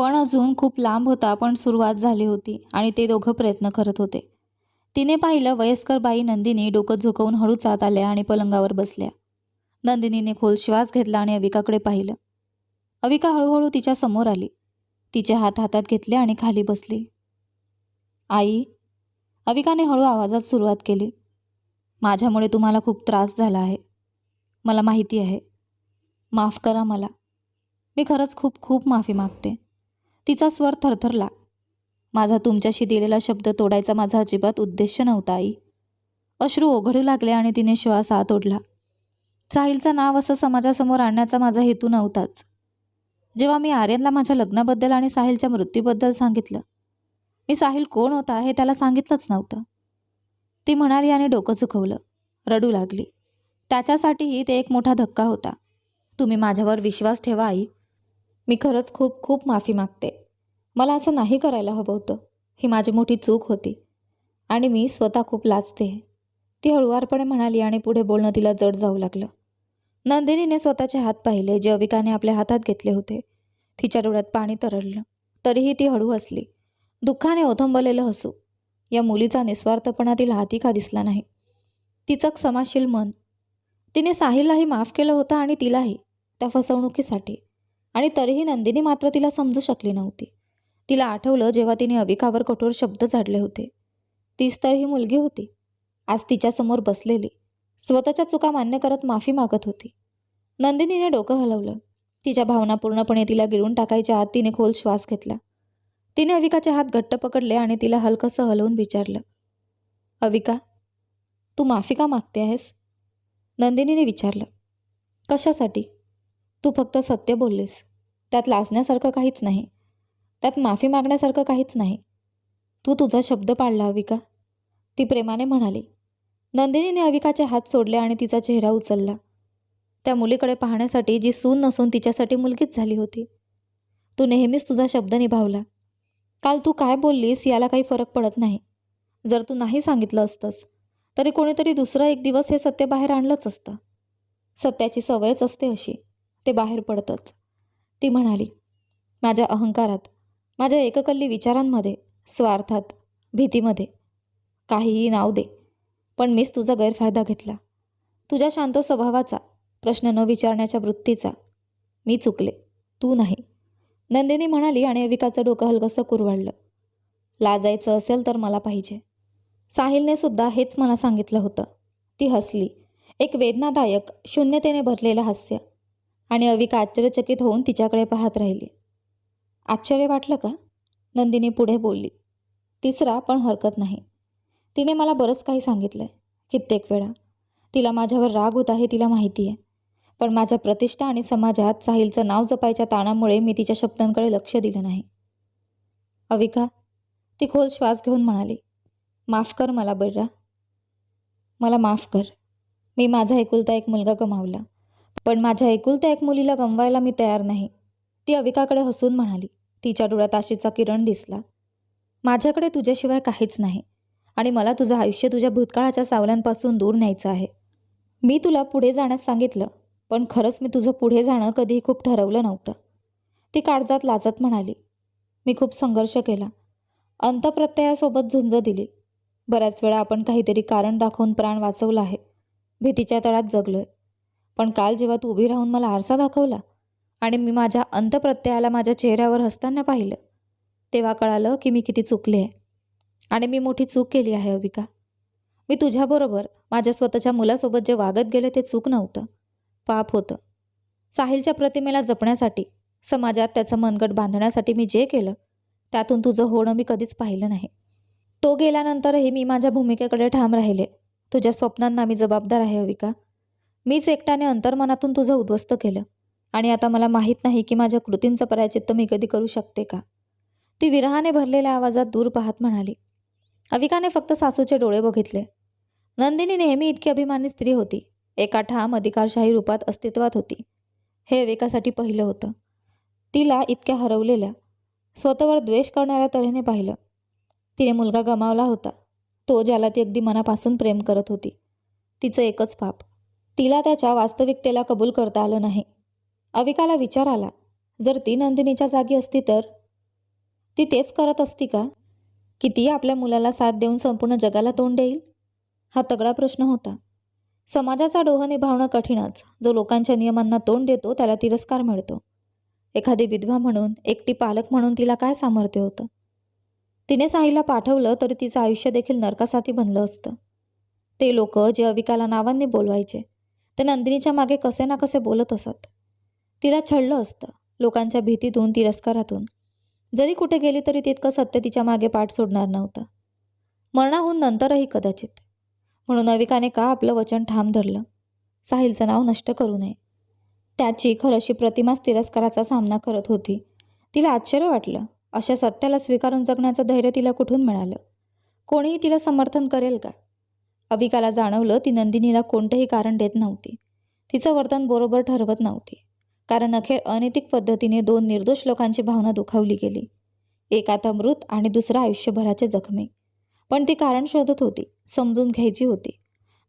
पण अजून खूप लांब होता पण सुरुवात झाली होती आणि ते दोघं प्रयत्न करत होते. तिने पाहिलं वयस्कर बाई नंदिनी डोकं झुकवून हळूच आत आल्या आणि पलंगावर बसल्या. नंदिनीने खोल श्वास घेतला आणि अविकाकडे पाहिलं. अविका हळूहळू तिच्या समोर आली. तिचे हात हातात घेतले आणि खाली बसली. आई. अविकाने हळू आवाजात सुरुवात केली. माझ्यामुळे तुम्हाला खूप त्रास झाला आहे. मला माहिती आहे. माफ करा मला. मी खरंच खूप खूप माफी मागते. तिचा स्वर थरथरला. माझा तुमच्याशी दिलेला शब्द तोडायचा माझा अजिबात उद्देश नव्हता आई. अश्रू ओघडू लागले आणि तिने श्वास आत ओढला साहिलचं नाव असं समाजासमोर आणण्याचा माझा हेतू नव्हताच. जेव्हा मी आर्यनला माझ्या लग्नाबद्दल आणि साहिलच्या मृत्यूबद्दल सांगितलं मी साहिल कोण होता हे त्याला सांगितलंच नव्हतं. ती म्हणाली आणि डोकं चुकवलं रडू लागली. त्याच्यासाठीही ते एक मोठा धक्का होता. तुम्ही माझ्यावर विश्वास ठेवा आई. मी खरंच खूप खूप माफी मागते. मला असं नाही करायला हवं होतं. ही माझी मोठी चूक होती. आणि मी स्वतः खूप लाजते. ती हळुवारपणे म्हणाली आणि पुढे बोलणं तिला जड जाऊ लागलं. नंदिनीने स्वतःचे हात पाहिले जे अविकाने आपल्या हातात घेतले होते. तिच्या डोळ्यात पाणी तरळलं. तरीही ती हळू हसली. दुःखाने ओथंबलेलं हसू. या मुलीचा निस्वार्थपणा तिला हाती का दिसला नाही. तिचं क्षमाशील मन. तिने साहिललाही माफ केलं होतं आणि तिलाही त्या फसवणुकीसाठी. आणि तरीही नंदिनी मात्र तिला समजू शकली नव्हती. तिला आठवलं जेव्हा तिने अविकावर कठोर शब्द झाडले होते. तीच तर ही मुलगी होती. आज तिच्यासमोर बसलेली. स्वतःच्या चुका मान्य करत माफी मागत होती. नंदिनीने डोकं हलवलं. तिच्या भावना पूर्णपणे तिला गिळून टाकायच्या आत तिने खोल श्वास घेतला. तिने अविकाचे हात घट्ट पकडले आणि तिला हलकंसं हलवून विचारलं. अविका तू माफी का मागते आहेस? नंदिनीने विचारलं. कशासाठी? तू फक्त सत्य बोललीस. त्यात लाजण्यासारखं काहीच नाही. त्यात माफी मागण्यासारखं काहीच नाही. तू तुझा शब्द पाळला अविका. ती प्रेमाने म्हणाली. नंदिनीने अविकाचे हात सोडले आणि तिचा चेहरा उचलला. त्या मुलीकडे पाहण्यासाठी जी सून नसून तिच्यासाठी मुलगीच झाली होती. तू नेहमीच तुझा शब्द निभावला. काल तू काय बोललीस याला काही फरक पडत नाही. जर तू नाही सांगितलं असतंस तरी कोणीतरी दुसरं एक दिवस हे सत्य बाहेर आणलंच असतं. सत्याची सवयच असते अशी. ते बाहेर पडतंच. ती म्हणाली माझ्या अहंकारात माझ्या एककल्ली विचारांमध्ये स्वार्थात भीतीमध्ये काहीही नाव दे पण मीच तुझा गैरफायदा घेतला. तुझ्या शांत स्वभावाचा प्रश्न न विचारण्याच्या वृत्तीचा मी चुकले. तू नाही. नंदिनी म्हणाली आणि अविकाचं डोकं हलकसं कुरवाडलं. लाजायचं असेल तर मला पाहिजे. साहिलने सुद्धा हेच मला सांगितलं होतं. ती हसली. एक वेदनादायक शून्यतेने भरलेलं हास्य. आणि अविका आश्चर्यचकित होऊन तिच्याकडे पाहत राहिली. आश्चर्य वाटलं का? नंदिनी पुढे बोलली. तिसरा पण हरकत नाही. तिने मला बरंच काही सांगितलं आहे कित्येक वेळा. तिला माझ्यावर राग होता हे तिला माहिती आहे. पण माझ्या प्रतिष्ठा आणि समाजात साहिलचं नाव जपायच्या ताणामुळे मी तिच्या शब्दांकडे लक्ष दिलं नाही. अविका ती खोल श्वास घेऊन म्हणाली माफ कर मला बर्रा मला माफ कर. मी माझा एकुलता एक मुलगा गमावला. पण माझ्या एकुलत्या एक मुलीला गमवायला मी तयार नाही. ती अविकाकडे हसून म्हणाली तिच्या डोळ्यात आशेचा किरण दिसला. माझ्याकडे तुझ्याशिवाय काहीच नाही आणि मला तुझं आयुष्य तुझ्या भूतकाळाच्या सावल्यांपासून दूर न्यायचं आहे. मी तुला पुढे जाण्यास सांगितलं पण खरंच मी तुझं पुढे जाणं कधीही खूप ठरवलं नव्हतं. ती काळजात लाजत म्हणाली. मी खूप संघर्ष केला. अंतप्रत्ययासोबत झुंज दिली. बऱ्याच वेळा आपण काहीतरी कारण दाखवून प्राण वाचवला आहे. भीतीच्या तळात जगलोय. पण काल जेव्हा तू उभी राहून मला आरसा दाखवला आणि मी माझ्या अंतप्रत्ययाला माझ्या चेहऱ्यावर हसताना पाहिलं तेव्हा कळालं की मी किती चुकले आहे. आणि मी मोठी चूक केली आहे अविका. मी तुझ्याबरोबर माझ्या स्वतःच्या मुलासोबत जे वागत गेले ते चूक नव्हतं. पाप होतं. साहिलच्या प्रतिमेला जपण्यासाठी समाजात त्याचं मनगट बांधण्यासाठी मी जे केलं त्यातून तुझं होणं मी कधीच पाहिलं नाही. तो गेल्यानंतरही मी माझ्या भूमिकेकडे ठाम राहिले. तुझ्या स्वप्नांना मी जबाबदार आहे अविका. मीच एकट्याने अंतर्मनातून तुझं उद्ध्वस्त केलं. आणि आता मला माहीत नाही की माझ्या कृतींचं प्रायचित्त मी कधी करू शकते का? ती विरहाने भरलेल्या आवाजात दूर पाहत म्हणाली अविकाने फक्त सासूचे डोळे बघितले. नंदिनी नेहमी इतकी अभिमानी स्त्री होती. एका ठाम अधिकारशाही रूपात अस्तित्वात होती. हे अविकासाठी पहिलं होतं. तिला इतक्या हरवलेल्या स्वतःवर द्वेष करणाऱ्या तऱ्हेने पाहिलं. तिने मुलगा गमावला होता. तो ज्याला ती अगदी मनापासून प्रेम करत होती. तिचं एकच पाप तिला त्याच्या वास्तविकतेला कबूल करता आलं नाही. अविकाला विचार आला जर ती नंदिनीच्या जागी असती तर? ती तेच करत असती का? की ती आपल्या मुलाला साथ देऊन संपूर्ण जगाला तोंड देईल? हा तगडा प्रश्न होता. समाजाचा डोह निभावणं कठीणच. जो लोकांच्या नियमांना तोंड देतो त्याला तिरस्कार मिळतो. एखादी विधवा म्हणून एकटी पालक म्हणून तिला काय सामर्थ्य होतं? तिने साईला पाठवलं तरी तिचं आयुष्य देखील नरकासाठी बनलं असतं. ते लोक जे अविकाला नावांनी बोलवायचे ते नंदिनीच्या मागे कसे ना कसे बोलत असत. तिला छळलं असतं. लोकांच्या भीतीतून तिरस्कारातून. जरी कुठे गेली तरी तितकं सत्य तिच्यामागे पाठ सोडणार नव्हतं. मरणाहून नंतरही कदाचित. म्हणून अविकाने का आपलं वचन ठाम धरलं? साहिलचं नाव नष्ट करू नये. त्याची खरशी प्रतिमाच तिरस्काराचा सामना करत होती. तिला आश्चर्य वाटलं. अशा सत्याला स्वीकारून जगण्याचं धैर्य तिला कुठून मिळालं? कोणीही तिला समर्थन करेल का? अविकाला जाणवलं ती नंदिनीला कोणतंही कारण देत नव्हती. तिचं वर्तन बरोबर ठरवत नव्हती. कारण अखेर अनैतिक पद्धतीने दोन निर्दोष लोकांची भावना दुखावली गेली. एक आता मृत आणि दुसरा आयुष्यभराचे जखमी. पण ती कारण शोधत होती समजून घ्यायची होती.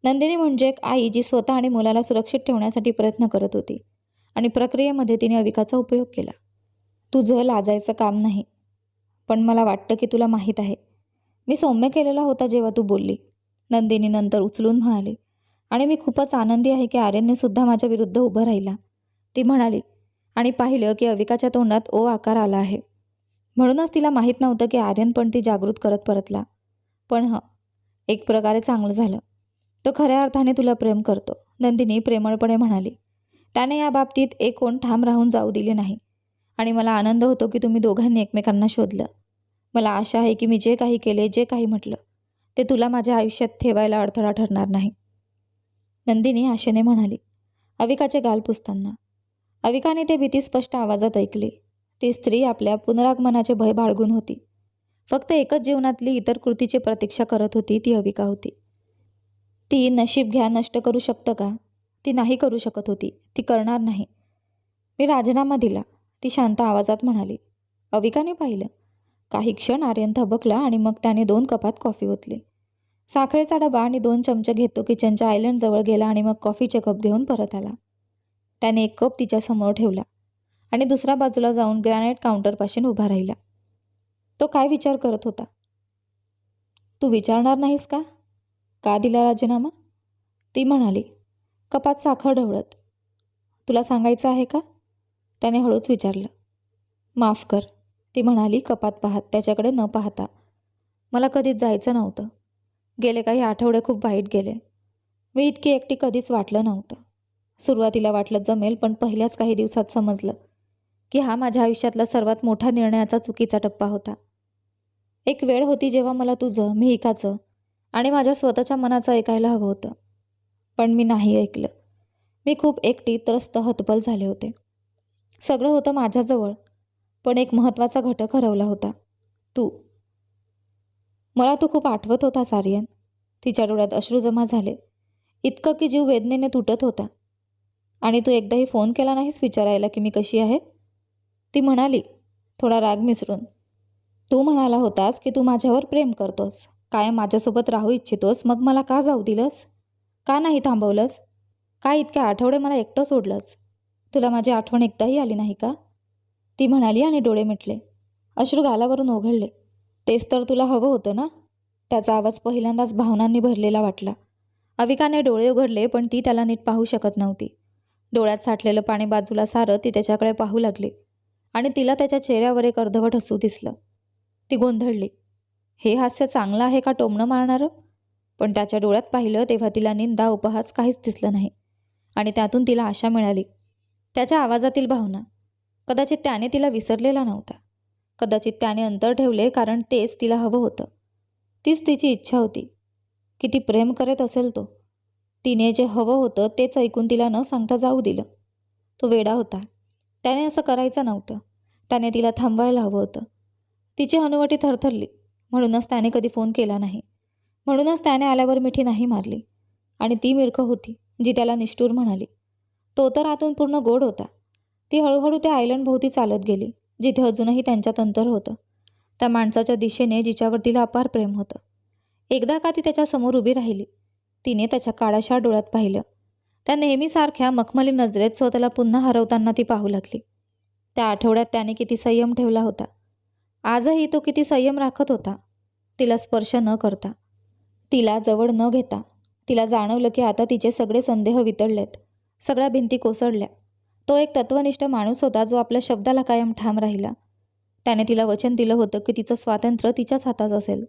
नंदिनी म्हणजे एक आई जी स्वतः आणि मुलाला सुरक्षित ठेवण्यासाठी प्रयत्न करत होती आणि प्रक्रियेमध्ये तिने अविकाचा उपयोग केला. तुझं लाजायचं काम नाही. पण मला वाटतं की तुला माहीत आहे. मी सौम्य केलेला होता जेव्हा तू बोलली. नंदिनी नंतर उचलून म्हणाली आणि मी खूपच आनंदी आहे की आर्यनने सुद्धा माझ्या विरुद्ध उभं राहिला. ती म्हणाली आणि पाहिलं की अविकाच्या तोंडात ओ आकार आला आहे. म्हणूनच तिला माहीत नव्हतं की आर्यन पण ती जागृत करत परतला. पण ह एक प्रकारे चांगलं झालं. तो खऱ्या अर्थाने तुला प्रेम करतो नंदिनी प्रेमळपणे म्हणाली. त्याने या बाबतीत एक कोण ठाम राहून जाऊ दिले नाही. आणि मला आनंद होतो की तुम्ही दोघांनी एकमेकांना शोधलं. मला आशा आहे की मी जे काही केले जे काही म्हटलं ते तुला माझ्या आयुष्यात ठेवायला अडथळा ठरणार नाही. नंदिनी आशेने म्हणाली अविकाचे गाल पुसताना. अविकाने ते भीती स्पष्ट आवाजात ऐकली. ती स्त्री आपल्या पुनरागमनाचे भय बाळगून होती. फक्त एकच जीवनातली इतर कृतीची प्रतीक्षा करत होती ती अविका होती. ती नशीब घ्या नष्ट करू शकतं का? ती नाही करू शकत होती. ती करणार नाही. मी राजीनामा दिला ती शांत आवाजात म्हणाली. अविकाने पाहिलं काही क्षण आर्यन थबकला आणि मग त्याने दोन कपात कॉफी ओतली. साखरेचा डबा आणि दोन चमचे घेतो किचनच्या आयलंडजवळ गेला आणि मग कॉफीचे कप घेऊन परत आला. त्याने एक कप तिच्यासमोर ठेवला आणि दुसऱ्या बाजूला जाऊन ग्रॅनाईट काउंटरपासून उभा राहिला. तो काय विचार करत होता? तू विचारणार नाहीस का? का दिला राजीनामा? ती म्हणाली कपात साखर ढवळत. तुला सांगायचं आहे का? त्याने हळूच विचारलं माफ कर. ती म्हणाली कपात पाहत त्याच्याकडे न पाहता. मला कधीच जायचं नव्हतं. गेले काही आठवडे खूप वाईट गेले. मी इतकी एकटी कधीच वाटलं नव्हतं. सुरुवातीला वाटलं जमेल पण पहिल्याच काही दिवसात समजलं की हा माझ्या आयुष्यातला सर्वात मोठा निर्णयाचा चुकीचा टप्पा होता. एक वेळ होती जेव्हा मला तुझं मी एकाचं आणि माझ्या स्वतःच्या मनाचं ऐकायला हवं होतं. पण मी नाही ऐकलं. मी खूप एकटी त्रस्त हतबल झाले होते. सगळं होतं माझ्याजवळ. पण एक महत्त्वाचा घटक हरवला होता. तू. मला तू खूप आठवत होता सारियन. तिच्या डोळ्यात अश्रू जमा झाले. इतकं की जीव वेदनेने तुटत होता. आणि तू एकदाही फोन केला नाहीस विचारायला की मी कशी आहे? ती म्हणाली थोडा राग मिसळून. तू म्हणाला होतास की तू माझ्यावर प्रेम करतोस. कायम माझ्यासोबत राहू इच्छितोस. मग मला का जाऊ दिलंस? का नाही थांबवलंस? का इतक्या आठवडे मला एकटं सोडलंस? तुला माझी आठवण एकदाही आली नाही का? ती म्हणाली आणि डोळे मिटले. अश्रू गालावरून ओघळले. तेच तर तुला हवं होतं ना? त्याचा आवाज पहिल्यांदाच भावनांनी भरलेला वाटला. अविकाने डोळे उघडले पण ती त्याला नीट पाहू शकत नव्हती. डोळ्यात साठलेलं पाणी बाजूला सारत ती त्याच्याकडे पाहू लागली. आणि तिला त्याच्या चेहऱ्यावर एक अर्धवट हसू दिसलं. ती गोंधळली. हे हास्य चांगलं आहे का टोमणं मारणारं? पण त्याच्या डोळ्यात पाहिलं तेव्हा तिला निंदा उपहास काहीच दिसलं नाही. आणि त्यातून तिला आशा मिळाली. त्याच्या आवाजातील भावना. कदाचित त्याने तिला विसरलेला नव्हता. कदाचित त्याने अंतर ठेवले कारण तेच तिला हवं होतं. तीच तिची इच्छा होती. किती प्रेम करत असेल तो. तिने जे हवं होतं तेच ऐकून तिला न सांगता जाऊ दिलं. तो वेडा होता. त्याने असं करायचं नव्हतं. त्याने तिला थांबवायला हवं होतं. तिची हनुवटी थरथरली. म्हणूनच त्याने कधी फोन केला नाही. म्हणूनच त्याने आल्यावर मिठी नाही मारली. आणि ती मिरखं होती जी त्याला निष्ठूर म्हणाली. तो तर आतून पूर्ण गोड होता. ती हळूहळू त्या आयलंडभोवती चालत गेली जिथे अजूनही त्यांच्यात अंतर होतं. त्या माणसाच्या दिशेने जिच्यावर तिला अपार प्रेम होतं. एकदा का ती त्याच्यासमोर उभी राहिली? तिने त्याच्या काळाशा डोळ्यात पाहिलं. त्या नेहमीसारख्या मखमली नजरेत स्वतःला पुन्हा हरवताना ती पाहू लागली. त्या आठवड्यात त्याने किती संयम ठेवला होता. आजही तो किती संयम राखत होता. तिला स्पर्श न करता. तिला जवळ न घेता. तिला जाणवलं की आता तिचे सगळे संदेह वितळलेत. सगळ्या भिंती कोसळल्या. तो एक तत्वनिष्ठ माणूस होता जो आपल्या शब्दाला कायम ठाम राहिला. त्याने तिला वचन दिलं होतं की तिचं स्वातंत्र्य तिच्याच हातात असेल.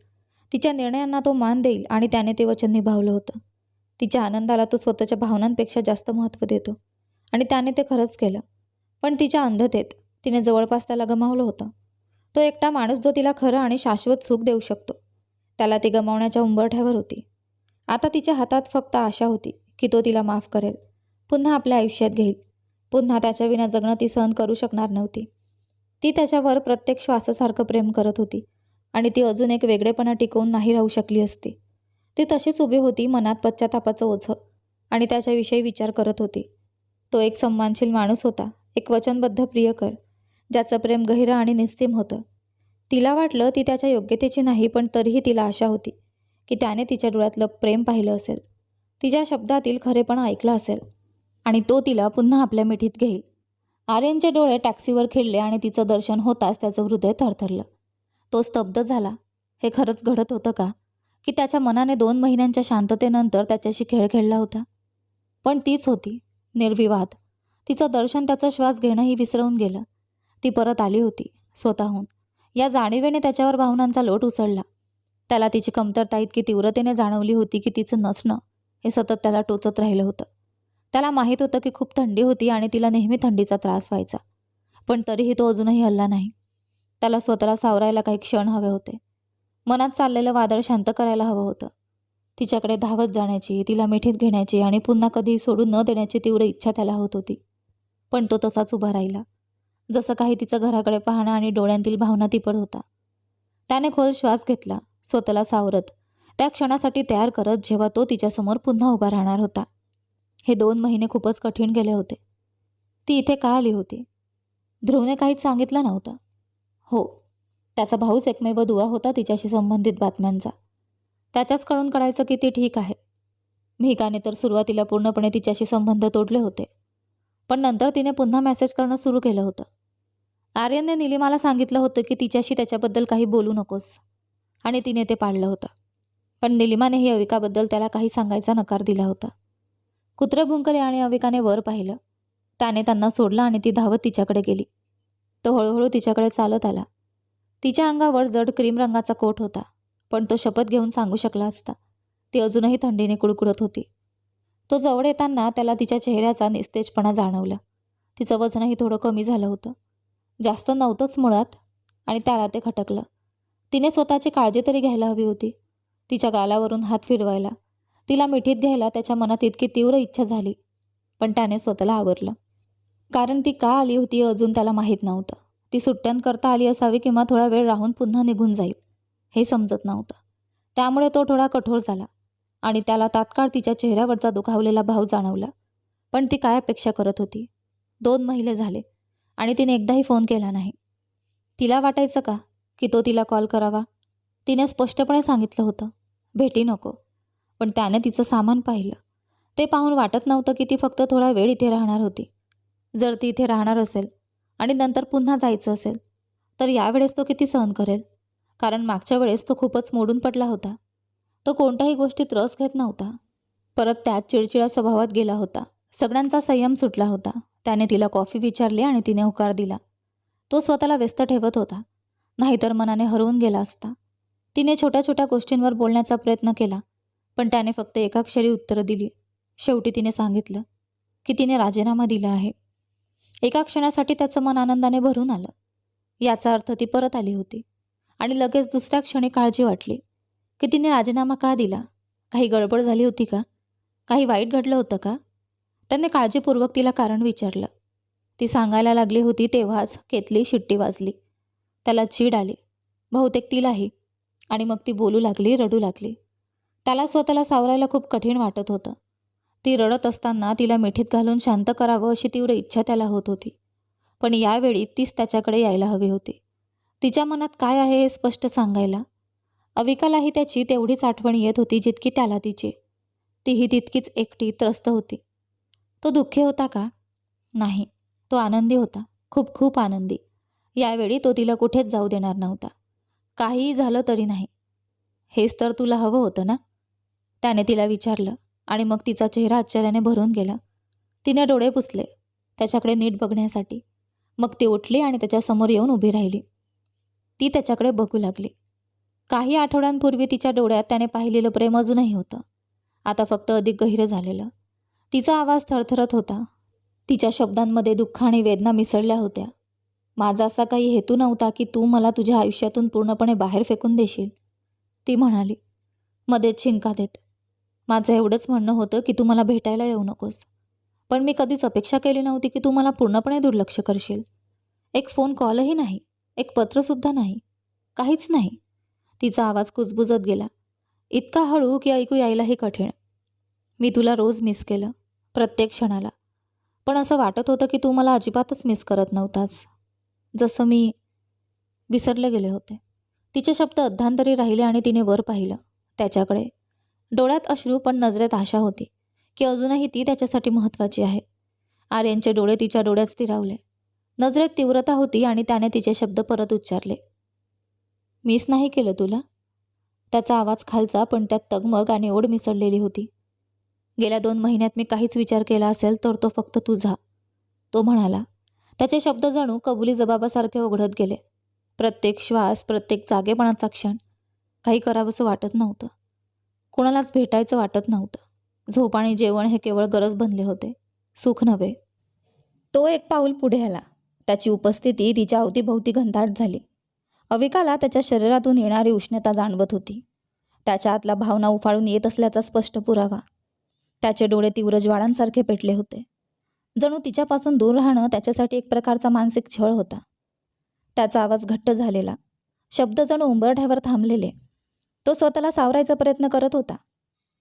तिच्या निर्णयांना तो मान देईल आणि त्याने ते वचन निभावलं होतं. तिच्या आनंदाला तो स्वतःच्या भावनांपेक्षा जास्त महत्त्व देतो आणि त्याने ते खरंच केलं. पण तिच्या अंधतेत तिने जवळपास त्याला गमावलं होतं. तो एकटा माणूस जो तिला खरं आणि शाश्वत सुख देऊ शकतो. त्याला ती गमावण्याच्या उंबरठ्यावर होती. आता तिच्या हातात फक्त आशा होती की तो तिला माफ करेल. पुन्हा आपल्या आयुष्यात घेईल. पुन्हा त्याच्याविना जगणं ती सहन करू शकणार नव्हती. ती त्याच्यावर प्रत्येक श्वासासारखं प्रेम करत होती आणि ती अजून एक वेगळेपणा टिकवून नाही राहू शकली असती. ती तशीच उभी होती मनात पश्चातापाचं ओझं आणि त्याच्याविषयी विचार करत होती. तो एक सम्मानशील माणूस होता एक वचनबद्ध प्रियकर ज्याचं प्रेम गहिरं आणि निस्तीम होतं. तिला वाटलं ती त्याच्या योग्यतेची नाही पण तरीही तिला आशा होती की त्याने तिच्या डोळ्यातलं प्रेम पाहिलं असेल. तिच्या शब्दातील खरेपणा ऐकलं असेल. आणि तो तिला पुन्हा आपल्या मिठीत घेईल. आर्यनचे डोळे टॅक्सीवर खिळले आणि तिचं दर्शन होताच त्याचं हृदय थरथरलं. तो स्तब्ध झाला. हे खरंच घडत होतं का? की त्याच्या मनाने दोन महिन्यांच्या शांततेनंतर त्याच्याशी खेळ खेळला होता? पण तीच होती निर्विवाद. तिचं दर्शन त्याचा श्वास घेणंही विसरवून गेलं. ती परत आली होती स्वतःहून. या जाणीवेने त्याच्यावर भावनांचा लोट उसळला. त्याला तिची कमतरता इतकी तीव्रतेने जाणवली होती की तिचं नसणं हे सतत त्याला टोचत राहिलं होतं. त्याला माहीत होतं की खूप थंडी होती आणि तिला नेहमी थंडीचा त्रास व्हायचा. पण तरीही तो अजूनही हल्ला नाही. त्याला स्वतःला सावरायला काही क्षण हवे होते. मनात चाललेलं वादळ शांत करायला हवं होतं. तिच्याकडे धावत जाण्याची तिला मिठीत घेण्याची आणि पुन्हा कधी सोडून न देण्याची तीव्र इच्छा त्याला होत होती. पण तो तसाच उभा राहिला. जसं काही तिचं घराकडे पाहणं आणि डोळ्यांतील भावना तिपट होता. त्याने खोल श्वास घेतला स्वतःला सावरत त्या क्षणासाठी तयार करत जेव्हा तो तिच्यासमोर पुन्हा उभा राहणार होता. हे दोन महिने खूपच कठीण गेले होते. ती इथे का आली होती? ध्रुवने काहीच सांगितलं नव्हतं. हो त्याचा भाऊच एकमेव दुवा होता तिच्याशी संबंधित बातम्यांचा. त्याच्याच कळून कळायचं की ती ठीक आहे. मिहिकाने तर सुरुवातीला पूर्णपणे तिच्याशी संबंध तोडले होते. पण नंतर तिने पुन्हा मेसेज करणं सुरू केलं होतं. आर्यनने निलिमाला सांगितलं होतं की तिच्याशी त्याच्याबद्दल काही बोलू नकोस. आणि तिने ते पाळलं होतं. पण निलिमानेही अविकाबद्दल त्याला काही सांगायचा नकार दिला होता. कुत्रे भुंकले आणि अविकाने वर पाहिलं. त्याने त्यांना सोडलं आणि ती धावत तिच्याकडे गेली. तो हळूहळू तिच्याकडे चालत आला. तिच्या अंगावर जड क्रीम रंगाचा कोट होता पण तो शपथ घेऊन सांगू शकला असता. ती अजूनही थंडीने कुडकुडत होती. तो जवळ येताना त्याला तिच्या चेहऱ्याचा निस्तेजपणा जाणवला. तिचं वजनही थोडं कमी झालं होतं. जास्त नव्हतंच मुळात आणि त्याला ते खटकलं. तिने स्वतःची काळजी तरी घ्यायला हवी होती. तिच्या गालावरून हात फिरवायला तिला मिठीत घ्यायला त्याच्या मनात इतकी तीव्र इच्छा झाली. पण त्याने स्वतःला आवरलं. कारण ती का आली होती अजून त्याला माहीत नव्हतं. ती सुट्ट्यांकरता आली असावी किंवा थोडा वेळ राहून पुन्हा निघून जाईल हे समजत नव्हतं. त्यामुळे तो थोडा कठोर झाला आणि त्याला तात्काळ तिच्या चेहऱ्यावरचा दुखावलेला भाव जाणवला. पण ती काय अपेक्षा करत होती? दोन महिने झाले आणि तिने एकदाही फोन केला नाही. तिला वाटायचं का की तो तिला कॉल करावा? तिने स्पष्टपणे सांगितलं होतं भेटी नको. पण त्याने तिचं सामान पाहिलं. ते पाहून वाटत नव्हतं की ती फक्त थोडा वेळ इथे राहणार होती. जर ती इथे राहणार असेल आणि नंतर पुन्हा जायचं असेल तर यावेळेस तो किती सहन करेल? कारण मागच्या वेळेस तो खूपच मोडून पडला होता. तो कोणत्याही गोष्टीत रस घेत नव्हता. परत त्यात चिडचिडा स्वभावात गेला होता. सगळ्यांचा संयम सुटला होता. त्याने तिला कॉफी विचारली आणि तिने होकार दिला. तो स्वतःला व्यस्त ठेवत होता. नाहीतर मनाने हरवून गेला असता. तिने छोट्या छोट्या गोष्टींवर बोलण्याचा प्रयत्न केला. पण त्याने फक्त एकाक्षरी उत्तरं दिली. शेवटी तिने सांगितलं की तिने राजीनामा दिला आहे. एका क्षणासाठी त्याचं मन आनंदाने भरून आलं. याचा अर्थ ती परत आली होती. आणि लगेच दुसऱ्या क्षणी काळजी वाटली की तिने राजीनामा का दिला? काही गडबड झाली होती का? काही वाईट घडलं होतं का? त्याने काळजीपूर्वक तिला कारण विचारलं. ती सांगायला लागली होती तेव्हाच केतली शिट्टी वाजली. त्याला चीड आली. बहुतेक तिलाही आणि मग ती बोलू लागली रडू लागली. त्याला स्वतःला सावरायला खूप कठीण वाटत होतं. ती रडत असताना तिला मिठीत घालून शांत करावं अशी तीव्र इच्छा त्याला होत होती. पण यावेळी तीच त्याच्याकडे यायला हवी होती. तिच्या मनात काय आहे हे स्पष्ट सांगायला? अविकालाही त्याची तेवढीच आठवण येत होती जितकी त्याला तिची. तीही तितकीच एकटी त्रस्त होती. तो दुःखी होता का? नाही. तो आनंदी होता. खूप खूप आनंदी. यावेळी तो तिला कुठेच जाऊ देणार नव्हता. काहीही झालं तरी नाही. हेच तर तुला हवं होतं ना? त्याने तिला विचारलं आणि मग तिचा चेहरा आश्चर्याने भरून गेला. तिने डोळे पुसले त्याच्याकडे नीट बघण्यासाठी. मग ती उठली आणि त्याच्यासमोर येऊन उभी राहिली. ती त्याच्याकडे बघू लागली. काही आठवड्यांपूर्वी तिच्या डोळ्यात त्याने पाहिलेलं प्रेम अजूनही होतं. आता फक्त अधिक गहिरं झालेलं. तिचा आवाज थरथरत होता. तिच्या शब्दांमध्ये दुःख आणि वेदना मिसळल्या होत्या. माझा असा काही हेतू नव्हता की तू मला तुझ्या आयुष्यातून पूर्णपणे बाहेर फेकून देशील. ती म्हणाली मध्येच शिंका देत. माझं एवढंच म्हणणं होतं की तू मला भेटायला येऊ नकोस. पण मी कधीच अपेक्षा केली नव्हती की तू मला पूर्णपणे दुर्लक्ष करशील. एक फोन कॉलही नाही एक पत्रसुद्धा नाही काहीच नाही. तिचा आवाज कुजबुजत गेला. इतका हळू की ऐकू यायलाही कठीण. मी तुला रोज मिस केलं प्रत्येक क्षणाला. पण असं वाटत होतं की तू मला अजिबातच मिस करत नव्हतास. जसं मी विसरले गेले होते. तिचे शब्द अध्यांतरी राहिले आणि तिने वर पाहिलं. त्याच्याकडे डोळ्यात अश्रू पण नजरेत आशा होती की अजूनही ती त्याच्यासाठी महत्त्वाची आहे. आर्यनचे डोळे तिच्या डोळ्यात स्थिरावले. नजरेत तीव्रता होती आणि त्याने तिचे शब्द परत उच्चारले. मिस नाही केलं तुला. त्याचा आवाज खालचा पण त्यात तगमग आणि ओढ मिसळलेली होती. गेल्या दोन महिन्यात मी काहीच विचार केला असेल तर तो फक्त तुझा तो म्हणाला. त्याचे शब्द जणू कबुली जबाबासारखे उघडत गेले. प्रत्येक श्वास प्रत्येक जागेपणाचा क्षण. काही करावंसं वाटत नव्हतं. कुणालाच भेटायचं वाटत नव्हतं. झोप आणि जेवण हे केवळ गरज बनले होते. सुख नव्हे. तो एक पाऊल पुढे आला. त्याची उपस्थिती तिच्या अवतीभोवती घनदाट झाली. अविकाला त्याच्या शरीरातून येणारी उष्णता जाणवत होती. त्याच्या आतला भावना उफाळून येत असल्याचा स्पष्ट पुरावा. त्याचे डोळे तीव्र ज्वाळांसारखे पेटले होते. जणू तिच्यापासून दूर राहणं त्याच्यासाठी एक प्रकारचा मानसिक छळ होता. त्याचा आवाज घट्ट झालेला. शब्द जणू उंबरठ्यावर थांबलेले. तो स्वतःला सावरायचा प्रयत्न करत होता.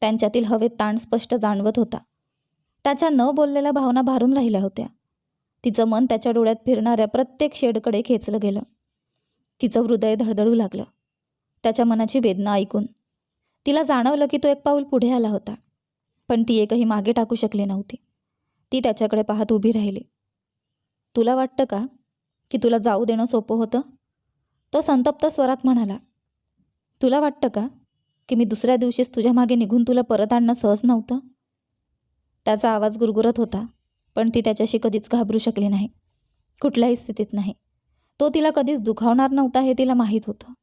त्यांच्यातील हवेत ताण स्पष्ट जाणवत होता. त्याच्या न बोललेल्या भावना भारून राहिल्या होत्या. तिचं मन त्याच्या डोळ्यात फिरणाऱ्या प्रत्येक शेडकडे खेचलं गेलं. तिचं हृदय धडधडू लागलं. त्याच्या मनाची वेदना ऐकून तिला जाणवलं की तो एक पाऊल पुढे आला होता. पण ती एकही मागे टाकू शकली नव्हती. ती त्याच्याकडे पाहत उभी राहिली. तुला वाटतं का की तुला जाऊ देणं सोपं होतं? तो संतप्त स्वरात म्हणाला. तुला वाटतं का की मी दुसऱ्या दिवशीच तुझ्या मागे निघून तुला परत आणणं सहज नव्हतं? त्याचा आवाज गुरगुरत होता पण ती त्याच्याशी कधीच घाबरू शकली नाही. कुठल्याही स्थितीत नाही. तो तिला कधीच दुखावणार नव्हता हे तिला माहीत होतं.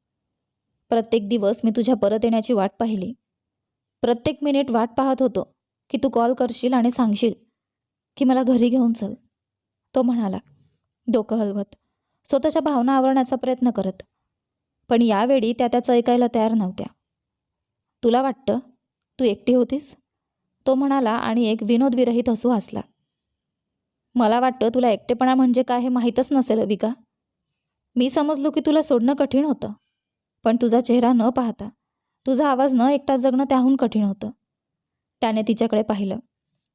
प्रत्येक दिवस मी तुझ्या परत येण्याची वाट पाहिली. प्रत्येक मिनिट वाट पाहत होतो की तू कॉल करशील आणि सांगशील की मला घरी घेऊन चल. तो म्हणाला डोकं हलवत. स्वतःच्या भावना आवरण्याचा प्रयत्न करत. पण यावेळी त्या त्याचं ऐकायला तयार नव्हत्या. तुला वाटतं तू एकटी होतीस? तो म्हणाला आणि एक विनोदविरहित हसू हसला. मला वाटतं तुला एकटेपणा म्हणजे काय हे माहीतच नसेल अविका. मी समजलो की तुला सोडणं कठीण होतं पण तुझा चेहरा न पाहता तुझा आवाज न ऐकता जगणं त्याहून कठीण होतं. त्याने तिच्याकडे पाहिलं.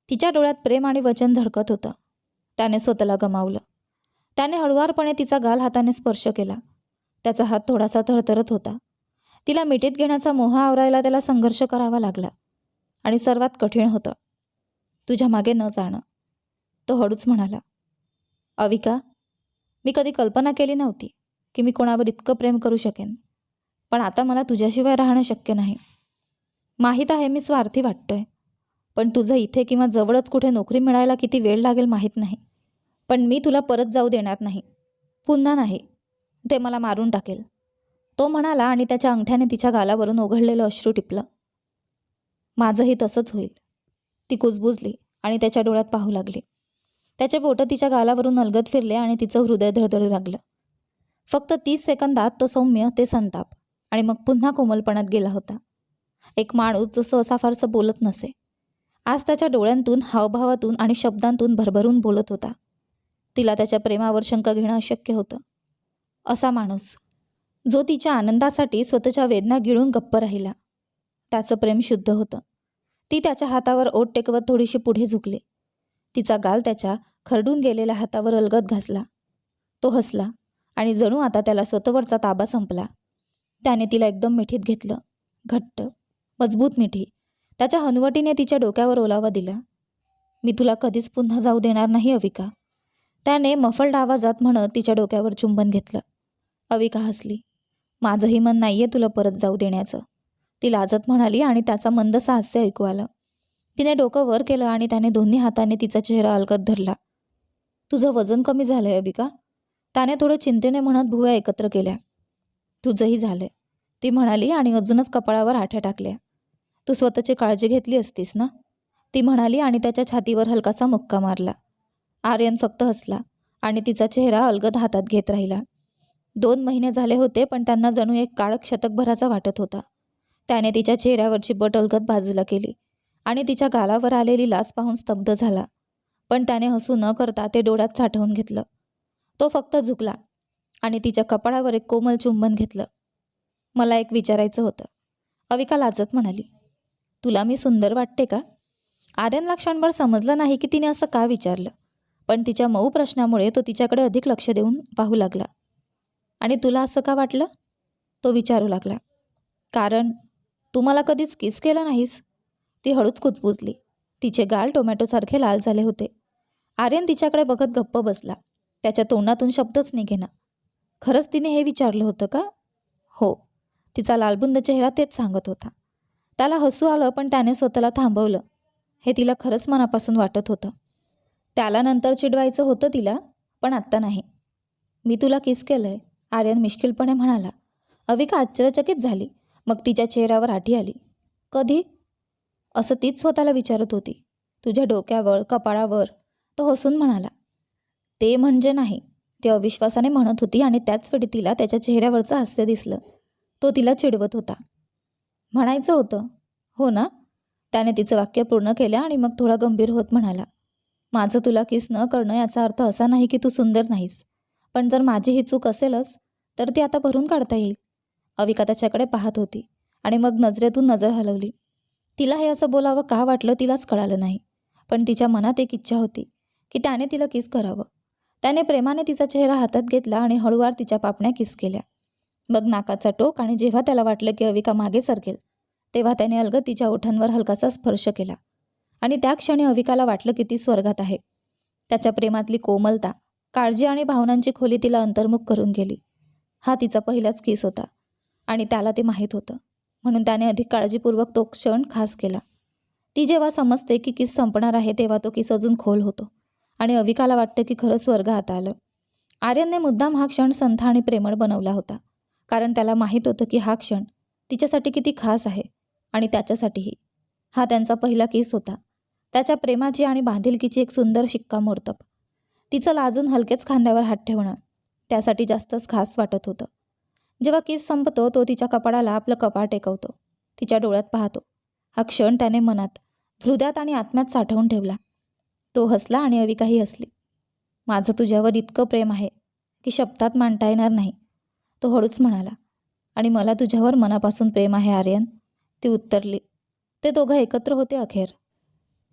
तिच्या डोळ्यात प्रेम आणि वचन धडकत होतं. त्याने स्वतःला गमावलं. त्याने हळुवारपणे तिचा गाल हाताने स्पर्श केला. त्याचा हात थोडासा थरथरत होता. तिला मिठीत घेण्याचा मोह आवरायला त्याला संघर्ष करावा लागला. आणि सर्वात कठीण होतं. तुझ्या मागे न जाणं. तो हळूच म्हणाला अविका मी कधी कल्पना केली नव्हती की मी कोणावर इतकं प्रेम करू शकेन. पण आता मला तुझ्याशिवाय राहणं शक्य नाही. माहीत आहे मी स्वार्थी वाटतोय. पण तुझं इथे किंवा जवळच कुठे नोकरी मिळायला किती वेळ लागेल माहीत नाही. पण मी तुला परत जाऊ देणार नाही. पुन्हा नाही. ते मला मारून टाकेल. तो म्हणाला आणि त्याच्या अंगठ्याने तिच्या गालावरून ओघळलेलं अश्रू टिपलं. माझंही तसंच होईल. ती कुजबुजली आणि त्याच्या डोळ्यात पाहू लागली. त्याचे बोटं तिच्या गालावरून अलगद फिरले आणि तिचं हृदय धडधडू लागलं. फक्त तीस सेकंदात तो सौम्य ते संताप आणि मग पुन्हा कोमलपणात गेला होता. एक माणूस जो सहसा फारसं बोलत नसे. आज त्याच्या डोळ्यांतून हावभावातून आणि शब्दांतून भरभरून बोलत होता. तिला त्याच्या प्रेमावर शंका घेणं अशक्य होतं. असा माणूस जो तिच्या आनंदासाठी स्वतःच्या वेदना गिळून गप्प राहिला. त्याचं प्रेम शुद्ध होतं. ती त्याच्या हातावर ओट टेकवत थोडीशी पुढे झुकले. तिचा गाल त्याच्या खरडून गेलेल्या हातावर अलगत घासला. तो हसला आणि जणू आता त्याला स्वतःवरचा ताबा संपला. त्याने तिला एकदम मिठीत घेतलं. घट्ट मजबूत मिठी. त्याच्या हनुवटीने तिच्या डोक्यावर ओलावा दिला. मी तुला कधीच पुन्हा जाऊ देणार नाही अविका. त्याने मफल्ड आवाजात म्हणत तिच्या डोक्यावर चुंबन घेतलं. अविका हसली? माझंही मन नाही आहे तुला परत जाऊ देण्याचं. ती लाजत म्हणाली आणि त्याचा मंदसा हास्य ऐकू आलं. तिने डोकं वर केलं आणि त्याने दोन्ही हाताने तिचा चेहरा अलगत धरला. तुझं वजन कमी झालंय अबिका त्याने थोडं चिंतेने म्हणत भुव्या एकत्र केल्या. तुझंही झालंय. ती म्हणाली आणि अजूनच कपाळावर आठ्या टाकल्या. तू स्वतःची काळजी घेतली असतीस ना? ती म्हणाली आणि त्याच्या छातीवर हलकासा मुक्का मारला. आर्यन फक्त हसला आणि तिचा चेहरा अलगद हातात घेत राहिला. दोन महिने झाले होते पण त्यांना जणू एक काळक शतकभराचा वाटत होता. त्याने तिच्या चेहऱ्यावरची बट अलगत बाजूला केली आणि तिच्या गालावर आलेली लाच पाहून स्तब्ध झाला. पण त्याने हसू न करता ते डोळ्यात साठवून घेतलं. तो फक्त झुकला आणि तिच्या कपाळावर एक कोमल चुंबन घेतलं. मला एक विचारायचं होतं. अविका लाजत म्हणाली तुला मी सुंदर वाटते का? आर्यनला क्षणभर समजलं नाही की तिने असं का विचारलं पण तिच्या मऊ प्रश्नामुळे तो तिच्याकडे अधिक लक्ष देऊन पाहू लागला. आणि तुला असं का वाटलं? तो विचारू लागला. कारण तू मला कधीच किस केलं नाहीस. ती हळूच कुचबुजली तिचे गाल टोमॅटोसारखे लाल झाले होते. आर्यन तिच्याकडे बघत गप्प बसला. त्याच्या तोंडातून शब्दच निघेना. खरंच तिने हे विचारलं होतं का? हो. तिचा लालबुंद चेहरा तेच सांगत होता. त्याला हसू आलं पण त्याने स्वतःला थांबवलं. हे तिला खरंच मनापासून वाटत होतं. त्याला नंतर चिडवायचं होतं तिला पण आत्ता नाही. मी तुला किस केलं आहे आर्यन मिश्किलपणे म्हणाला अविका आश्चर्यचकित झाली. मग तिच्या चेहऱ्यावर आठी आली. कधी? असं तीच स्वतःला विचारत होती. तुझ्या डोक्यावर कपाळावर तो हसून म्हणाला. ते म्हणजे नाही. ते अविश्वासाने म्हणत होती आणि त्याच वेळी तिला त्याच्या चेहऱ्यावरचं हास्य दिसलं. तो तिला चिडवत होता. म्हणायचं होतं. हो ना? त्याने तिचं वाक्य पूर्ण केलं आणि मग थोडा गंभीर होत म्हणाला. माझं तुला किस न करणं याचा अर्थ असा नाही की तू सुंदर नाहीस. पण जर माझी ही चूक असेलच तर ती आता भरून काढता येईल. अविका त्याच्याकडे पाहत होती आणि मग नजरेतून नजर हलवली. तिला हे असं बोलावं का वाटलं तिलाच कळालं नाही. पण तिच्या मनात एक इच्छा होती की त्याने तिला किस करावं. त्याने प्रेमाने तिचा चेहरा हातात घेतला आणि हळूवार तिच्या पापण्या किस केल्या. मग नाकाचा टोक आणि जेव्हा त्याला वाटलं की अविका मागे सरकेल तेव्हा त्याने अलगद तिच्या ओठांवर हलकासा स्पर्श केला. आणि त्या क्षणी अविकाला वाटलं की ती स्वर्गात आहे. त्याच्या प्रेमातली कोमलता काळजी आणि भावनांची खोली तिला अंतर्मुख करून गेली. हा तिचा पहिलाच किस होता आणि त्याला ते माहीत होतं. म्हणून त्याने अधिक काळजीपूर्वक तो क्षण खास केला. ती जेव्हा समजते की किस संपणार आहे तेव्हा तो किस अजून खोल होतो आणि अविकाला वाटतं की खरं स्वर्ग आता आलं. आर्यनने मुद्दाम हा क्षण संथ आणि प्रेमळ बनवला होता कारण त्याला माहीत होतं की हा क्षण तिच्यासाठी किती खास आहे आणि त्याच्यासाठीही. हा त्यांचा पहिला किस होता. त्याच्या प्रेमाची आणि बांधिलकीची एक सुंदर शिक्कामोर्तब. तिचं लाजून हलकेच खांद्यावर हात ठेवणं त्यासाठी जास्तच खास वाटत होतं. जेव्हा किस संपतो तो तिच्या कपाळाला आपलं कपाळ टेकवतो. तिच्या डोळ्यात पाहतो. हा क्षण त्याने मनात हृदयात आणि आत्म्यात साठवून ठेवला. तो हसला आणि अविकाही हसली. माझं तुझ्यावर इतकं प्रेम आहे की शब्दात मांडता येणार नाही. तो हळूच म्हणाला आणि मला तुझ्यावर मनापासून प्रेम आहे आर्यन. ती उत्तरली ते दोघं एकत्र होते अखेर.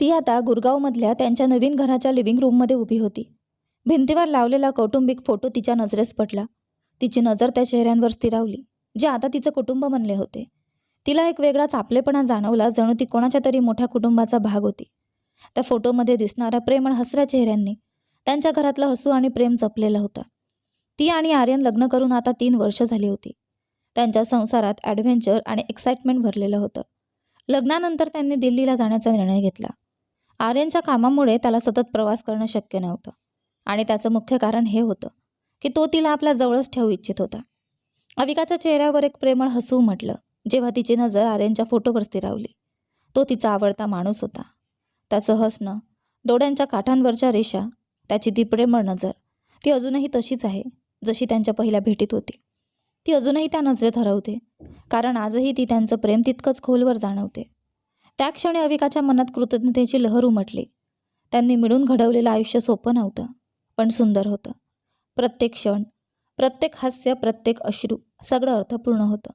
ती आता गुरगावमधल्या त्यांच्या नवीन घराच्या लिव्हिंग रूममध्ये उभी होती. भिंतीवर लावलेला कौटुंबिक फोटो तिच्या नजरेस पडला. तिची नजर त्या चेहऱ्यांवर स्थिरावली जे आता तिचं कुटुंब बनले होते. तिला एक वेगळाच आपलेपणा जाणवला जणू ती कोणाच्या तरी मोठ्या कुटुंबाचा भाग होती. त्या फोटोमध्ये दिसणाऱ्या प्रेम आणि हसऱ्या चेहऱ्यांनी त्यांच्या घरातलं हसू आणि प्रेम जपलेलं होतं. ती आणि आर्यन लग्न करून आता तीन वर्ष झाली होती. त्यांच्या संसारात ॲडव्हेंचर आणि एक्साइटमेंट भरलेलं होतं. लग्नानंतर त्यांनी दिल्लीला जाण्याचा निर्णय घेतला. आर्यनच्या कामामुळे त्याला सतत प्रवास करणं शक्य नव्हतं. आणि त्याचं मुख्य कारण हे होतं की तो तिला आपल्या जवळच ठेवू इच्छित होता. अविकाच्या चेहऱ्यावर एक प्रेमळ हसू म्हटलं जेव्हा तिची नजर आर्यनच्या फोटोवर स्थिरावली तो तिचा आवडता माणूस होता. त्याचं हसणं डोळ्यांच्या काठांवरच्या रेषा त्याची ती प्रेमळ नजर ती अजूनही तशीच आहे जशी त्यांच्या पहिल्या भेटीत होती. ती अजूनही त्या नजरेत हरवते कारण आजही ती त्यांचं प्रेम तितकंच खोलवर जाणवते. त्या क्षणी अविकाच्या मनात कृतज्ञतेची लहर उमटली. त्यांनी मिळून घडवलेलं आयुष्य सोपं नव्हतं. पण सुंदर होतं. प्रत्येक क्षण प्रत्येक हास्य प्रत्येक अश्रू सगळं अर्थपूर्ण होतं.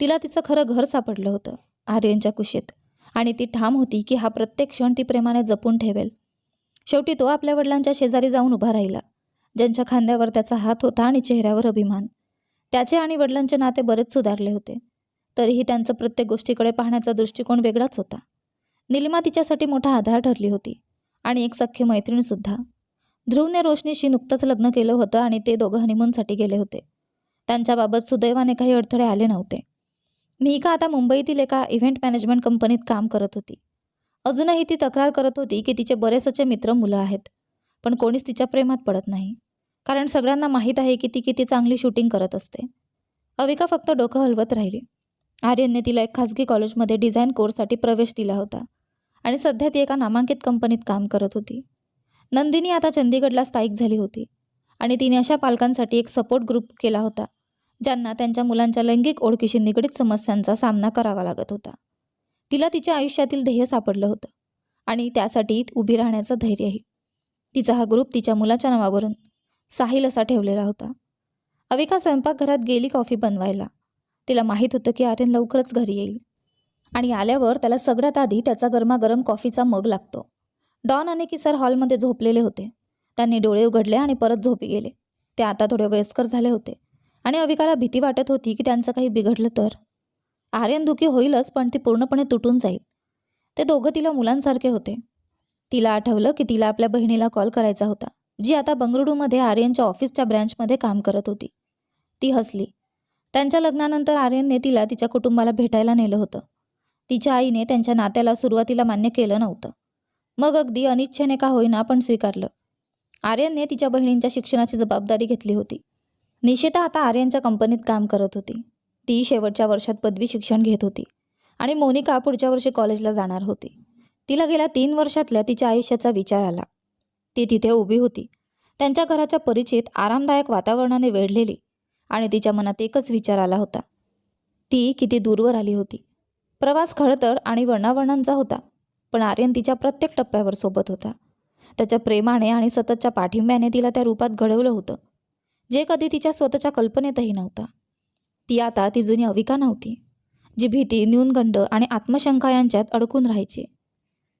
तिला तिचं खरं घर सापडलं होतं आर्यनच्या कुशीत. आणि ती ठाम होती की हा प्रत्येक क्षण ती प्रेमाने जपून ठेवेल. शेवटी तो आपल्या वडिलांच्या शेजारी जाऊन उभा राहिला. ज्यांच्या खांद्यावर त्याचा हात होता आणि चेहऱ्यावर अभिमान. त्याचे आणि वडिलांचे नाते बरेच सुधारले होते. तरीही त्यांचं प्रत्येक गोष्टीकडे पाहण्याचा दृष्टिकोन वेगळाच होता. निलिमा तिच्यासाठी मोठा आधार ठरली होती. आणि एक सख्खी मैत्रीणसुद्धा ध्रुवने रोशनीशी नुकतंच लग्न केलं होतं आणि ते दोघं हनीमूनसाठी गेले होते. त्यांच्याबाबत सुदैवाने काही अडथळे आले नव्हते. मिहिका आता मुंबईतील एका इव्हेंट मॅनेजमेंट कंपनीत काम करत होती. अजूनही ती तक्रार करत होती की तिचे बरेचसे मित्र मुलं आहेत पण कोणीच तिच्या प्रेमात पडत नाही. कारण सगळ्यांना माहीत आहे की ती किती चांगली शूटिंग करत असते. अविका फक्त डोकं हलवत राहिली. आर्यनने तिला एक खाजगी कॉलेजमध्ये डिझाईन कोर्ससाठी प्रवेश दिला होता. आणि सध्या ती एका नामांकित कंपनीत काम करत होती. नंदिनी आता चंदीगडला स्थायिक झाली होती आणि तिने अशा पालकांसाठी एक सपोर्ट ग्रुप केला होता ज्यांना त्यांच्या मुलांच्या लैंगिक ओळखीशी निगडीत समस्यांचा सामना करावा लागत होता. तिला तिच्या आयुष्यातील ध्येय सापडलं होतं आणि त्यासाठी उभी राहण्याचं धैर्यही. तिचा हा ग्रुप तिच्या मुलाच्या नावावरून साहिल असा ठेवलेला होता. अविका स्वयंपाकघरात गेली कॉफी बनवायला. तिला माहीत होतं की आर्यन लवकरच घरी येईल आणि आल्यावर त्याला सगळ्यात आधी त्याचा गरमागरम कॉफीचा मग लागतो. डॉन आणि किसर हॉलमध्ये झोपलेले होते. त्यांनी डोळे उघडले आणि परत झोपी गेले. ते आता थोडे वयस्कर झाले होते. आणि अविकाला भीती वाटत होती की त्यांचं काही बिघडलं तर. आर्यन दुखी होईलच पण ती पूर्णपणे तुटून जाईल. ते दोघं तिला मुलांसारखे होते. तिला आठवलं की तिला आपल्या बहिणीला कॉल करायचा होता जी आता बंगळुरूमध्ये आर्यनच्या ऑफिसच्या ब्रँचमध्ये काम करत होती. ती हसली. त्यांच्या लग्नानंतर आर्यनने तिला तिच्या कुटुंबाला भेटायला नेलं होतं. तिच्या आईने त्यांच्या नात्याला सुरुवातीला मान्य केलं नव्हतं. मग अगदी अनिच्छेने का होईना पण स्वीकारलं. आर्यनने तिच्या बहिणींच्या शिक्षणाची जबाबदारी घेतली होती. निशिता आता आर्यनच्या कंपनीत काम करत होती. ती शेवटच्या वर्षात पदवी शिक्षण घेत होती आणि मोनिका पुढच्या वर्षी कॉलेजला जाणार होती. तिला गेल्या तीन वर्षातल्या तिच्या आयुष्याचा विचार आला. ती तिथे उभी होती. त्यांच्या घराच्या परिचित आरामदायक वातावरणाने वेढलेली आणि तिच्या मनात एकच विचार आला होता. ती किती दूरवर आली होती. प्रवास खडतर आणि वर्णावर्णांचा होता. पण आर्यन तिच्या प्रत्येक टप्प्यावर सोबत होता. त्याच्या प्रेमाने आणि सततच्या पाठिंब्याने तिला त्या रूपात घडवलं होतं. जे कधी तिच्या स्वतःच्या कल्पनेतही नव्हता. ती आता ती जुनी अविका नव्हती जी भीती न्यूनगंड आणि आत्मशंका यांच्यात अडकून राहायची.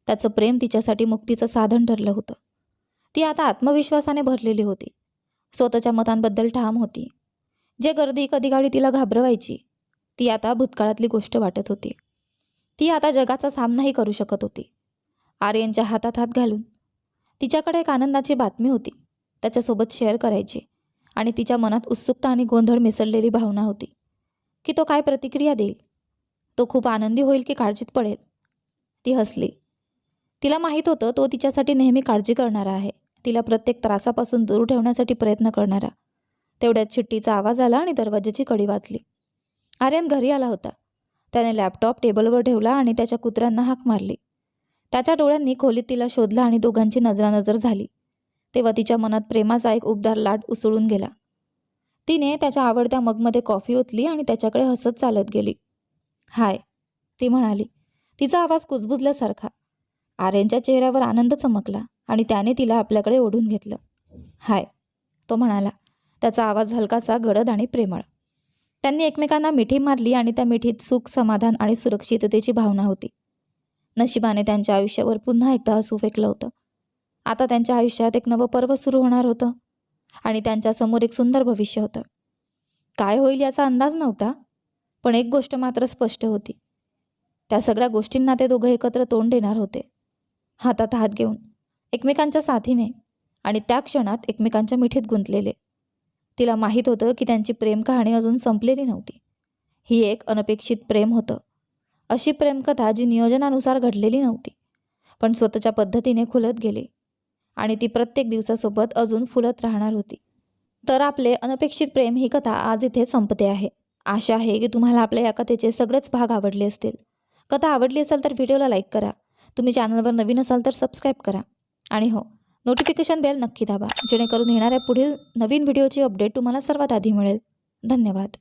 त्याचं प्रेम तिच्यासाठी मुक्तीचं साधन ठरलं होतं. ती आता आत्मविश्वासाने भरलेली होती. स्वतःच्या मतांबद्दल ठाम होती. जे गर्दी कधी गाडी तिला घाबरवायची ती आता भूतकाळातली गोष्ट वाटत होती. ती आता जगाचा सामनाही करू शकत होती. आर्यनच्या हातात हात घालून तिच्याकडे एक आनंदाची बातमी होती. त्याच्यासोबत शेअर करायची आणि तिच्या मनात उत्सुकता आणि गोंधळ मिसळलेली भावना होती की तो काय प्रतिक्रिया देईल. तो खूप आनंदी होईल की काळजीत पडेल. ती हसली. तिला माहीत होतं तो तिच्यासाठी नेहमी काळजी करणारा आहे. तिला प्रत्येक त्रासापासून दूर ठेवण्यासाठी प्रयत्न करणारा. तेवढ्यात चिठ्ठीचा आवाज आला आणि दरवाजाची कडी वाजली. आर्यन घरी आला होता. त्याने लॅपटॉप टेबलवर ठेवला आणि त्याच्या कुत्र्यांना हाक मारली. त्याच्या डोळ्यांनी खोलीत तिला शोधला आणि दोघांची नजरानजर झाली. तेव्हा तिच्या मनात प्रेमाचा एक उबदार लाट उसळून गेला. तिने त्याच्या आवडत्या मगमध्ये कॉफी ओतली आणि त्याच्याकडे हसत चालत गेली. हाय ती म्हणाली. तिचा आवाज कुजबुजल्यासारखा. आर्यनच्या चेहऱ्यावर आनंद चमकला आणि त्याने तिला आपल्याकडे ओढून घेतलं. हाय तो म्हणाला. त्याचा आवाज हलकासा गडद आणि प्रेमळ. त्यांनी एकमेकांना मिठी मारली आणि त्या मिठीत सुख समाधान आणि सुरक्षिततेची भावना होती. नशिबाने त्यांच्या आयुष्यावर पुन्हा एकदा हसू फेकलं होतं. आता त्यांच्या आयुष्यात एक नवं पर्व सुरू होणार होतं आणि त्यांच्यासमोर एक सुंदर भविष्य होतं. काय होईल याचा अंदाज नव्हता पण एक गोष्ट मात्र स्पष्ट होती. त्या सगळ्या गोष्टींना ते दोघं एकत्र तोंड देणार होते. हातात हात घेऊन एकमेकांच्या साथीने आणि त्या क्षणात एकमेकांच्या मिठीत गुंतलेले. तिला माहीत होतं की त्यांची प्रेम कहाणी अजून संपलेली नव्हती. ही एक अनपेक्षित प्रेम होतं. अशी प्रेमकथा जी नियोजनानुसार घडलेली नव्हती पण स्वतःच्या पद्धतीने खुलत गेली आणि ती प्रत्येक दिवसासोबत अजून फुलत राहणार होती. तर आपले अनपेक्षित प्रेम ही कथा आज इथे संपते आहे. आशा आहे की तुम्हाला आपल्या या कथेचे सगळेच भाग आवडले असतील. कथा आवडली असेल तर व्हिडिओला लाईक करा. तुम्ही चॅनलवर नवीन असाल तर सबस्क्राईब करा. आणि हो नोटिफिकेशन बेल नक्की दाबा जेणेकरून येणाऱ्या पुढील नवीन व्हिडिओची अपडेट तुम्हाला सर्वात आधी मिळेल. धन्यवाद.